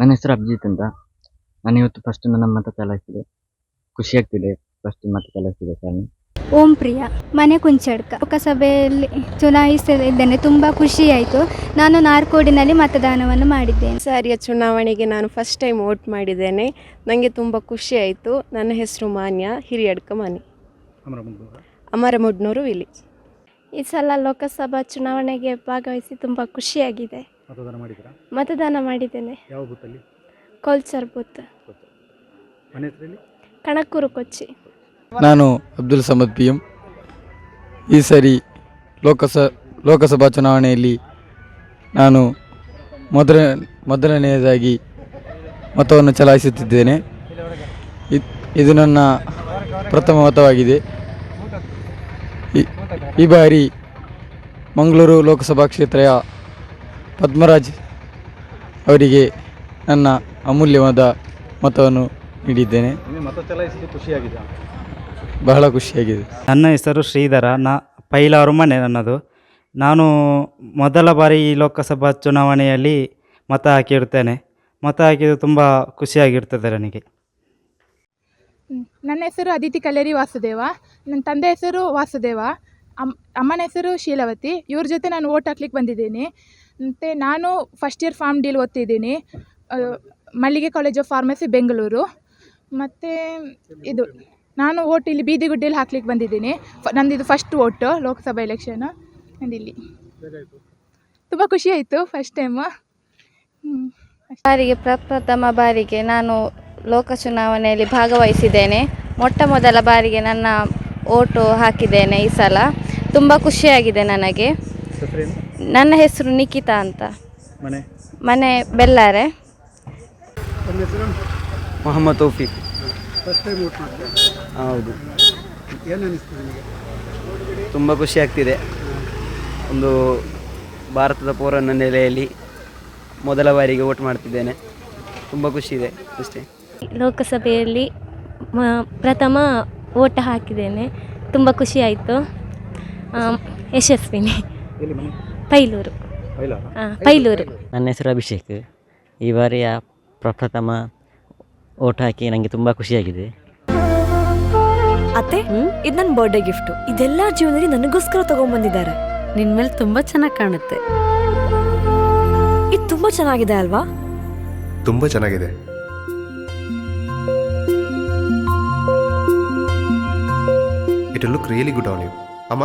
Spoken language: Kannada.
ನನ್ನ ಹೆಸರು ಅಭಿಜಿತ್ ಅಂತ. ನಾನು ಇವತ್ತು ಫಸ್ಟ್ ನನ್ನ ಮತ ಚಲಾಯಿಸಿದೆ. ಖುಷಿ ಆಗ್ತಿದೆ. ಫಸ್ಟ್ ಮತ ಚಲಾಯಿಸಿದೆ ಕಾರಣ ಓಂ ಪ್ರಿಯ ಮನೆ ಕುಂಚಡ್ಕ. ಲೋಕಸಭೆಯಲ್ಲಿ ಚುನಾಯಿಸಲಿದ್ದೇನೆ ತುಂಬ ಆಯಿತು. ನಾನು ನಾರ್ಕೋಡಿನಲ್ಲಿ ಮತದಾನವನ್ನು ಮಾಡಿದ್ದೇನೆ. ಸಾರಿಯ ಚುನಾವಣೆಗೆ ನಾನು ಫಸ್ಟ್ ಟೈಮ್ ವೋಟ್ ಮಾಡಿದ್ದೇನೆ. ನನಗೆ ತುಂಬ ಖುಷಿ ಆಯಿತು. ನನ್ನ ಹೆಸರು ಮಾನ್ಯ ಹಿರಿಯಡ್ಕ ಮನೆ ಅಮರಮುಡ್ನೂರು ವಿಲೇಜ್. ಈ ಸಲ ಲೋಕಸಭಾ ಚುನಾವಣೆಗೆ ಭಾಗವಹಿಸಿ ತುಂಬ ಖುಷಿಯಾಗಿದೆ. ಮತದಾನ ಮಾಡಿದ್ದೀರಾ? ಮತದಾನ ಮಾಡಿದ್ದೇನೆ. ಯಾವ ಬೂತಲ್ಲಿ? ಕೋಲ್ಚರ್ ಬೂತ್. ಮನೆ ಕಣಕ್ಕೂರು ಕೊಚ್ಚಿ. ನಾನು ಅಬ್ದುಲ್ ಸಮದ್ ಪಿ ಎಂ. ಈ ಸರಿ ಲೋಕಸ ಲೋಕಸಭಾ ಚುನಾವಣೆಯಲ್ಲಿ ನಾನು ಮೊದಲ ಮೊದಲನೆಯದಾಗಿ ಮತವನ್ನು ಚಲಾಯಿಸುತ್ತಿದ್ದೇನೆ. ಇದ್- ಇದು ನನ್ನ ಪ್ರಥಮ ಮತವಾಗಿದೆ. ಈ- ಈ ಬಾರಿ ಮಂಗಳೂರು ಲೋಕಸಭಾ ಕ್ಷೇತ್ರದ ಪದ್ಮರಾಜ್ ಅವರಿಗೆ ನನ್ನ ಅಮೂಲ್ಯವಾದ ಮತವನ್ನು ನೀಡಿದ್ದೇನೆ. ಮತ ಚಲಾಯಿಸಿದ್ದು ಖುಷಿಯಾಗಿದೆ? ಬಹಳ ಖುಷಿಯಾಗಿದೆ. ನನ್ನ ಹೆಸರು ಶ್ರೀಧರ ನಾ ಪೈಲಾರು ಮನೆ ನನ್ನದು. ನಾನು ಮೊದಲ ಬಾರಿ ಈ ಲೋಕಸಭಾ ಚುನಾವಣೆಯಲ್ಲಿ ಮತ ಹಾಕಿರುತ್ತೇನೆ. ಮತ ಹಾಕಿದ್ದು ತುಂಬ ಖುಷಿಯಾಗಿರ್ತದೆ ನನಗೆ. ನನ್ನ ಹೆಸರು ಅದಿತಿ ಕಲ್ಲೇರಿ ವಾಸುದೇವ ನನ್ನ ತಂದೆ ಹೆಸರು ವಾಸುದೇವ ಅಮ್ ಅಮ್ಮನ ಹೆಸರು ಶೀಲವತಿ ಇವ್ರ ಜೊತೆ ನಾನು ಓಟ್ ಹಾಕ್ಲಿಕ್ಕೆ ಬಂದಿದ್ದೀನಿ. ಮತ್ತು ನಾನು ಫಸ್ಟ್ ಇಯರ್ ಫಾರ್ಮ್ ಡೀಲ್ ಓದ್ತಿದ್ದೀನಿ. Mallige college of pharmacy Bengaluru ಮತ್ತು ಇದು ನಾನು ಓಟ್ ಇಲ್ಲಿ ಬೀದಿಗುಡ್ಡೆಯಲ್ಲಿ ಹಾಕ್ಲಿಕ್ಕೆ ಬಂದಿದ್ದೀನಿ. ಫ ನಂದು ಇದು ಫಸ್ಟ್ ಓಟು ಲೋಕಸಭಾ ಎಲೆಕ್ಷನ್ ನಂದಿಲ್ಲಿ. ತುಂಬ ಖುಷಿ ಆಯಿತು ಫಸ್ಟ್ ಟೈಮು ಹ್ಞೂ ಬಾರಿಗೆ ಪ್ರಪ್ರಥಮ ಬಾರಿಗೆ ನಾನು ಲೋಕ ಚುನಾವಣೆಯಲ್ಲಿ ಭಾಗವಹಿಸಿದ್ದೇನೆ. ಮೊಟ್ಟ ಮೊದಲ ಬಾರಿಗೆ ನನ್ನ ಓಟು ಹಾಕಿದ್ದೇನೆ ಈ ಸಲ. ತುಂಬ ಖುಷಿಯಾಗಿದೆ ನನಗೆ. ನನ್ನ ಹೆಸರು ನಿಖಿತಾ ಅಂತ. ಮನೆ? ಮನೆ ಬೆಲ್ಲಾರೆ ತಮ್ಮ ಹೆಸರು? Mohammed Taufeeq. First time vote ಮಾಡ್ತೀರಾ? ಹೌದು. ಏನು ಅನಿಸ್ತು ನಿಮಗೆ? ತುಂಬ ಖುಷಿ ಆಗ್ತಿದೆ. ಒಂದು ಭಾರತದ ಪೌರನ ನೆಲೆಯಲ್ಲಿ ಮೊದಲ ಬಾರಿಗೆ ವೋಟ್ ಮಾಡ್ತಿದ್ದೇನೆ. ತುಂಬ ಖುಷಿ ಇದೆ ಅಷ್ಟೇ. ಲೋಕಸಭೆಯಲ್ಲಿ ಮ- ಪ್ರಥಮ ಓಟ ಹಾಕಿದ್ದೇನೆ. ತುಂಬ ಖುಷಿಯಾಯಿತು ಯಶಸ್ವಿನಿ. ಎಲ್ಲಿ ಮನೆ? ಪೈಲೂರು. ಪೈಲೂರು? ನನ್ನ ಹೆಸರು ಅಭಿಷೇಕ್. ಈ ಬಾರಿಯ ಪ್ರಪ್ರಥಮ ಓಟ್ ಹಾಕಿ ನನಗೆ ತುಂಬ ಖುಷಿಯಾಗಿದೆ. ಅತ್ತೆ ಇದು ನನ್ನ ಬರ್ಡೇ ಗಿಫ್ಟ್ ಇದೆಲ್ಲ ಜೀವನದಲ್ಲಿ ನನಗೋಸ್ಕರ ತಗೊಂಡ್ಬಂದಿದ್ದಾರೆ ನಿನ್ ಮೇಲೆ ತುಂಬಾ ಚೆನ್ನಾಗಿ ಕಾಣುತ್ತೆ. ಇದು ತುಂಬಾ ಚೆನ್ನಾಗಿದೆ ಅಲ್ವಾ? ತುಂಬ ಚೆನ್ನಾಗಿದೆ. It look really good on you ಅಮ್ಮ?